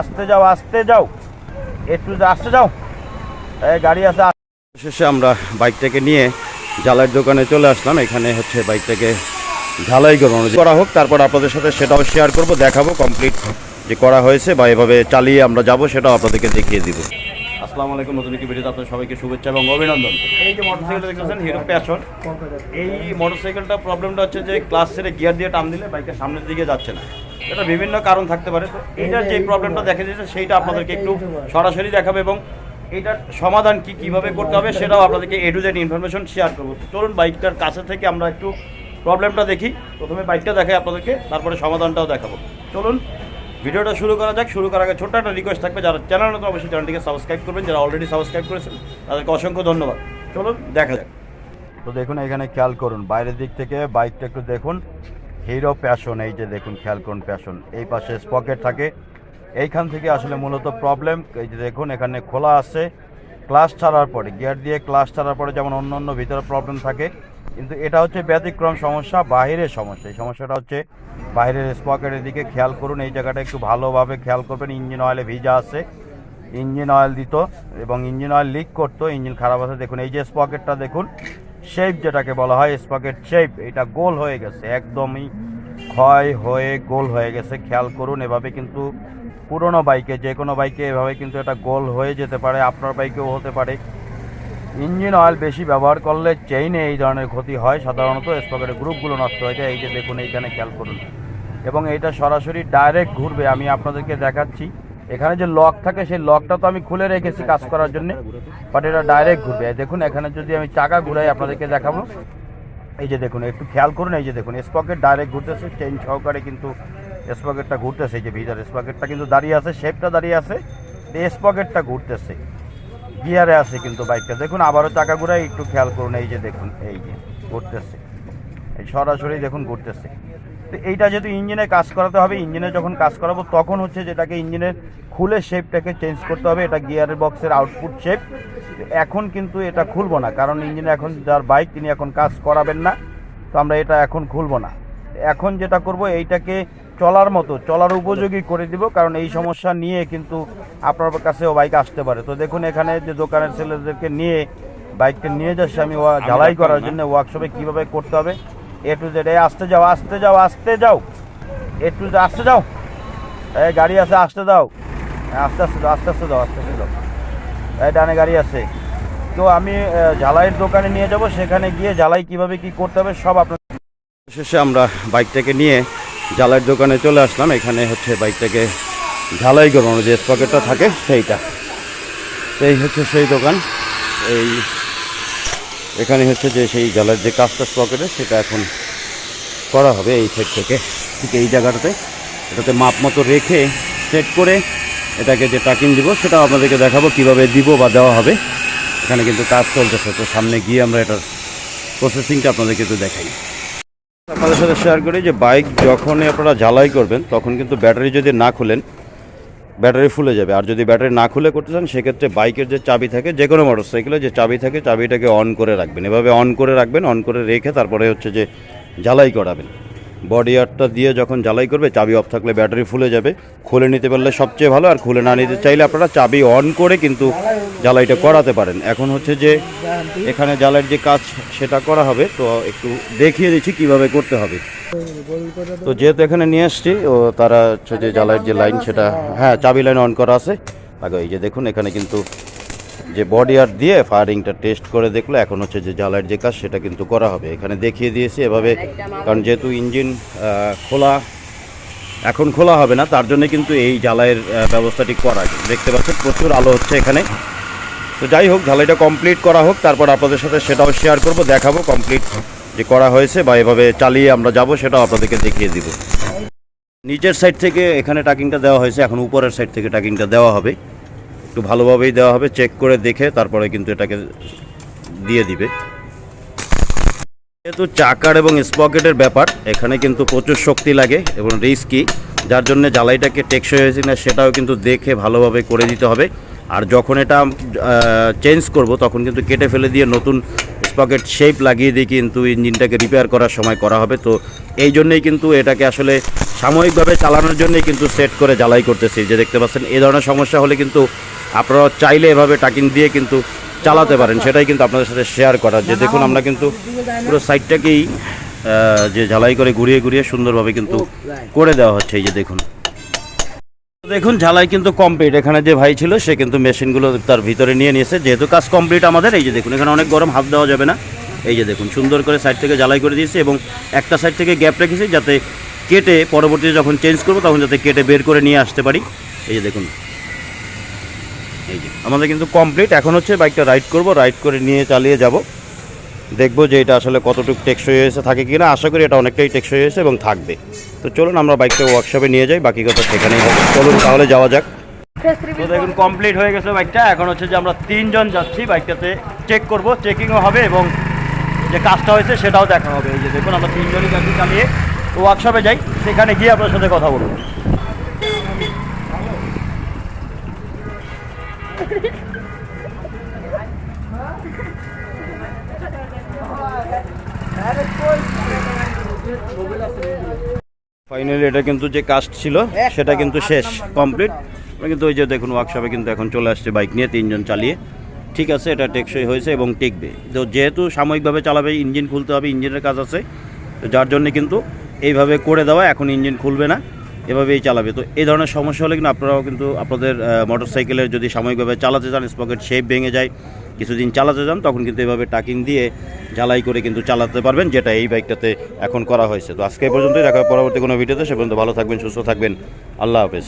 আসতে যাও আসতে যাও। একটু আসতে যাও। এই গাড়ি আছে শেষে আমরা বাইকটাকে নিয়ে ঝালাইয়ের দোকানে চলে আসলাম। এখানে হচ্ছে বাইকটাকে ঝালাই করানো করা হোক, তারপর আপনাদের সাথে সেটাও শেয়ার করব, দেখাবো কমপ্লিট যে করা হয়েছে বা এভাবে চালিয়ে আমরা যাব, সেটাও আপনাদেরকে দেখিয়ে দিব। আসসালামু আলাইকুম, নতুন একটি ভিডিওতে আপনাদের সবাইকে শুভেচ্ছা এবং অভিনন্দন। এই যে মোটরসাইকেলটা দেখতেছেন হিরো প্যাশন এই মোটরসাইকেলটা প্রবলেমটা হচ্ছে যে ক্লাস ছেড়ে গিয়ার দিয়ে টান দিলে বাইকটা সামনের দিকে যাচ্ছে না। এটা বিভিন্ন কারণ থাকতে পারে। তো এইটার যে প্রবলেমটা দেখা দিয়েছে সেইটা আপনাদেরকে একটু সরাসরি দেখাবে এবং এইটার সমাধান কি কীভাবে করতে হবে সেটাও আপনাদেরকে A to Z information share করব। চলুন, বাইকটার কাছে থেকে আমরা একটু প্রবলেমটা দেখি। প্রথমে বাইকটা দেখাই আপনাদেরকে, তারপরে সমাধানটাও দেখাবো। চলুন, ভিডিওটা শুরু করা যাক। শুরু করার আগে ছোট্ট একটা রিকোয়েস্ট থাকবে, যারা চ্যানেল নতুন, অবশ্যই চ্যানেলটিকে সাবস্ক্রাইব করবেন। যারা অলরেডি সাবস্ক্রাইব করেছেন, তাদেরকে অসংখ্য ধন্যবাদ। চলুন, দেখা যাক। তো দেখুন, এখানে খেয়াল করুন, বাইরের দিক থেকে বাইকটা একটু দেখুন। হিরো প্যাশন এই যে দেখুন খেয়াল করুন প্যাশন এই পাশে স্পকেট থাকে। এইখান থেকে আসলে মূলত প্রবলেম এই যে দেখুন, এখানে খোলা আছে। ক্লাস ছাড়ার পরে গিয়ার দিয়ে ক্লাস ছাড়ার পরে যেমন অন্য অন্য ভিতরে প্রবলেম থাকে, কিন্তু এটা হচ্ছে ব্যতিক্রম সমস্যা, বাহিরের সমস্যা। এই সমস্যাটা হচ্ছে বাইরের স্পকেটের দিকে খেয়াল করুন, এই জায়গাটা একটু ভালোভাবে খেয়াল করবেন। ইঞ্জিন অয়েলে ভিজা আছে। ইঞ্জিন অয়েল দিত এবং ইঞ্জিন অয়েল লিক করতো ইঞ্জিন খারাপ আছে। দেখুন, এই যে স্পকেটটা দেখুন শেপ যেটাকে বলা হয়, স্পকেট শেপ এটা গোল হয়ে গেছে, একদমই ক্ষয় হয়ে গোল হয়ে গেছে। খেয়াল করুন, এভাবে কিন্তু পুরনো বাইকে যে কোনো বাইকে এভাবে কিন্তু এটা গোল হয়ে যেতে পারে, আপনার বাইকেও হতে পারে। ইঞ্জিন অয়েল বেশি ব্যবহার করলে চেইনে এই ধরনের ক্ষতি হয়, সাধারণত স্পকেটের গ্রুপগুলো নষ্ট হয়ে যায়, এই যে দেখুন এইখানে খেয়াল করুন। এবং এটা সরাসরি ডাইরেক্ট ঘুরবে, আমি আপনাদেরকে দেখাচ্ছি। এখানে যে লক থাকে, সেই লকটা তো আমি খুলে রেখেছি কাজ করার জন্য বাট এটা ডাইরেক্ট ঘুরবে। দেখুন, এখানে যদি আমি চাকা ঘুরাই আপনাদেরকে দেখাবো। এই যে দেখুন, একটু খেয়াল করুন, এই যে দেখুন স্পকেট ডাইরেক্ট ঘুরতেছে চেইন সহকারে কিন্তু স্পকেটটা ঘুরতেছে, এই যে ভিতরে স্পকেটটা কিন্তু দাঁড়িয়ে আছে শেপটা দাঁড়িয়ে আছে স্পকেটটা ঘুরতেছে। গিয়ারে আছে কিন্তু বাইকটা দেখুন, আবারও চাকা ঘুরাই, একটু খেয়াল করুন, এই যে দেখুন, এই যে ঘুরতেছে। এই সরাসরি দেখুন, ঘুরতেছে। তো এইটা যেহেতু ইঞ্জিনে কাজ করাতে হবে ইঞ্জিনে যখন কাজ করাবো তখন হচ্ছে যেটাকে ইঞ্জিনের খুলে শেপটাকে চেঞ্জ করতে হবে এটা গিয়ারের বক্সের আউটপুট শেপ এখন কিন্তু এটা খুলবো না কারণ ইঞ্জিনে এখন যার বাইক তিনি এখন কাজ করাবেন না তো আমরা এটা এখন খুলবো না। এখন যেটা করব এইটাকে চলার মতো চলার উপযোগী করে দিব কারণ এই সমস্যা নিয়ে কিন্তু আপনার কাছেও বাইক আসতে পারে। তো দেখুন এখানে যে দোকানের ছেলেদেরকে নিয়ে বাইকটা নিয়ে যাচ্ছে আমি ঝালাই করার জন্য ওয়ার্কশপে কীভাবে করতে হবে এ টু জেড এ আসতে যাও আসতে যাও আসতে যাও। এ টু আসতে যাও। এই গাড়ি আছে আসতে দাও। হ্যাঁ, আস্তে আস্তে দাও আস্তে আস্তে দাও আস্তে আস্তে দাও। এই ডানে গাড়ি আছে। তো আমি ঝালাইয়ের দোকানে নিয়ে যাব সেখানে গিয়ে ঝালাই কীভাবে কি করতে হবে সব আপনার শেষে আমরা বাইকটাকে নিয়ে ঝালাইয়ের দোকানে চলে আসলাম। এখানে হচ্ছে বাইকটাকে ঝালাই করানো যে স্পকেটটা থাকে সেইটা। এই হচ্ছে সেই দোকান। এই এখানে হচ্ছে যে সেই ঝালাইয়ের যে কাজটা স্পকেটে সেটা এখন করা হবে এই সাইড থেকে। ঠিক এই জায়গাটাতে। এটাতে মাপ মতো রেখে সেট করে এটাকে যে টাকিং দিব, সেটাও আপনাদেরকে দেখাবো কীভাবে দিব বা দেওয়া হবে। এখানে কিন্তু কাজ চলতেছে। তো সামনে গিয়ে আমরা এটার প্রসেসিংটা আপনাদেরকে একটু দেখাই। আপনাদের সাথে শেয়ার করি যে বাইক যখনই আপনারা জ্বালাই করবেন, তখন কিন্তু ব্যাটারি যদি না খুলেন ব্যাটারি ফুলে যাবে। আর যদি ব্যাটারি না খুলে করতে চান, সেক্ষেত্রে বাইকের যে চাবি থাকে, যে কোনো মোটর সাইকেলে যে চাবি থাকে, চাবিটাকে অন করে রাখবেন। এভাবে অন করে রাখবেন অন করে রেখে তারপরে হচ্ছে যে জ্বালাই করাবেন। বডি আর্টটা দিয়ে যখন জ্বালাই করবে, চাবি অফ থাকলে ব্যাটারি ফুলে যাবে। খুলে নিতে পারলে সবচেয়ে ভালো, আর খুলে না নিতে চাইলে আপনারা চাবি অন করে কিন্তু জ্বালাইটা করাতে পারেন। এখন হচ্ছে যে এখানে জ্বালাইয়ের যে কাজ সেটা করা হবে, তো একটু দেখিয়ে দিচ্ছি কীভাবে করতে হবে। তো যেহেতু এখানে নিয়ে আসছি, ও তারা হচ্ছে যে জ্বালাইয়ের যে লাইন সেটা হ্যাঁ চাবি লাইন অন করা আছে। আগে এই যে দেখুন, এখানে কিন্তু যে বডি আর্ট দিয়ে ফায়ারিংটা টেস্ট করে দেখল, এখন হচ্ছে যে জ্বালাইয়ের যে কাজ, সেটা কিন্তু করা হবে। এখানে দেখিয়ে দিয়েছি এভাবে, কারণ যেহেতু ইঞ্জিন খোলা, এখন খোলা হবে না, তার জন্য কিন্তু এই জ্বালাইয়ের ব্যবস্থাটি করা দেখতে পাচ্ছেন, প্রচুর আলো হচ্ছে এখানে। তো যাই হোক ঝালাইটা কমপ্লিট করা হোক, তারপর আপনাদের সাথে সেটাও শেয়ার করব, দেখাবো কমপ্লিট যে করা হয়েছে বা এভাবে চালিয়ে আমরা যাব, সেটাও আপনাদেরকে দেখিয়ে দিব। নিচের সাইড থেকে এখানে টাকিংটা দেওয়া হয়েছে, এখন উপরের সাইড থেকে টাকিংটা দেওয়া হবে। একটু ভালোভাবেই দেওয়া হবে চেক করে দেখে তারপরে কিন্তু এটাকে দিয়ে দিবে। যেহেতু চাকার এবং স্পকেটের ব্যাপার, এখানে কিন্তু প্রচুর শক্তি লাগে এবং রিস্কি যার জন্য জ্বালাইটাকে টেকসই হয়েছে না সেটাও কিন্তু দেখে ভালোভাবে করে দিতে হবে। আর যখন এটা চেঞ্জ করব, তখন কিন্তু কেটে ফেলে দিয়ে নতুন স্পকেট শেপ লাগিয়ে দিয়ে কিন্তু ইঞ্জিনটাকে রিপেয়ার করার সময় করা হবে। তো এই জন্যই কিন্তু এটাকে আসলে সাময়িকভাবে চালানোর জন্যই কিন্তু সেট করে জ্বালাই করতেছি। যে দেখতে পাচ্ছেন এই ধরনের সমস্যা হলে কিন্তু আপনারা চাইলে এভাবে টাকিং দিয়ে কিন্তু চালাতে পারেন, সেটাই কিন্তু আপনাদের সাথে শেয়ার করা যে দেখুন, আমরা কিন্তু পুরো সাইডটাকেই যে ঝালাই করে ঘুরিয়ে ঘুরিয়ে সুন্দরভাবে কিন্তু করে দেওয়া হচ্ছে, এই যে দেখুন। দেখুন, ঝালাই কিন্তু কমপ্লিট এখানে যে ভাই ছিল, সে কিন্তু মেশিনগুলো তার ভিতরে নিয়ে নিয়েছে। যেহেতু কাজ কমপ্লিট আমাদের, এই যে দেখুন, এখানে অনেক গরম, হাত দেওয়া যাবে না। এই যে দেখুন, সুন্দর করে সাইড থেকে জ্বালাই করে দিয়েছি এবং একটা সাইড থেকে গ্যাপ রেখেছি যাতে কেটে পরবর্তীতে যখন চেঞ্জ করব, তখন যাতে কেটে বের করে নিয়ে আসতে পারি। এই যে দেখুন। এই যে আমাদের কিন্তু কমপ্লিট এখন হচ্ছে বাইকটা রাইড করব রাইড করে নিয়ে চালিয়ে যাব। দেখব যে এটা আসলে কতটুকু টেকসই হয়েছে থাকে কি না আশা করি এটা অনেকটাই টেকসই হয়েছে এবং থাকবে। তো চলুন আমরা বাইকটা ওয়ার্কশপে নিয়ে যাই বাকি কথা সেখানেই হবে। চলুন তাহলে যাওয়া যাক। তো দেখুন কমপ্লিট হয়ে গেছে বাইকটা এখন হচ্ছে যে আমরা তিনজন যাচ্ছি বাইকটাতে চেক করব চেকিংও হবে এবং যে কাজটা হয়েছে সেটাও দেখা হবে। এই যে দেখুন আমরা তিনজনই গাড়ি চালিয়ে। ওয়ার্কশপে যাই সেখানে গিয়ে আপনার সাথে কথা বলব। ফাইনালি এটা কিন্তু যে কাজ ছিল, সেটা কিন্তু শেষ কমপ্লিট কিন্তু ওই যে দেখুন ওয়ার্কশপে কিন্তু এখন চলে আসছে বাইক নিয়ে, তিনজন চালিয়ে। ঠিক আছে, এটা টেকসই হয়েছে এবং টিকবে। তো যেহেতু সাময়িকভাবে চালাবে ইঞ্জিন খুলতে হবে ইঞ্জিনের কাজ আছে, তো যার জন্য কিন্তু এইভাবে করে দেওয়া, এখন ইঞ্জিন খুলবে না। এভাবেই চালাবে। তো এই ধরনের সমস্যা হলে কিন্তু আপনারাও কিন্তু আপনাদের মোটর সাইকেলের যদি সাময়িকভাবে চালাতে চান, স্পকেট শেপ ভেঙে যায়, কিছুদিন চালাতে যান, তখন কিন্তু এভাবে টাকিং দিয়ে জ্বালাই করে কিন্তু চালাতে পারবেন, যেটা এই বাইকটাতে এখন করা হয়েছে। তো আজকে পর্যন্তই, দেখা পরবর্তী কোনো ভিডিওতে, সে পর্যন্ত ভালো থাকবেন, সুস্থ থাকবেন। আল্লাহ হাফেজ।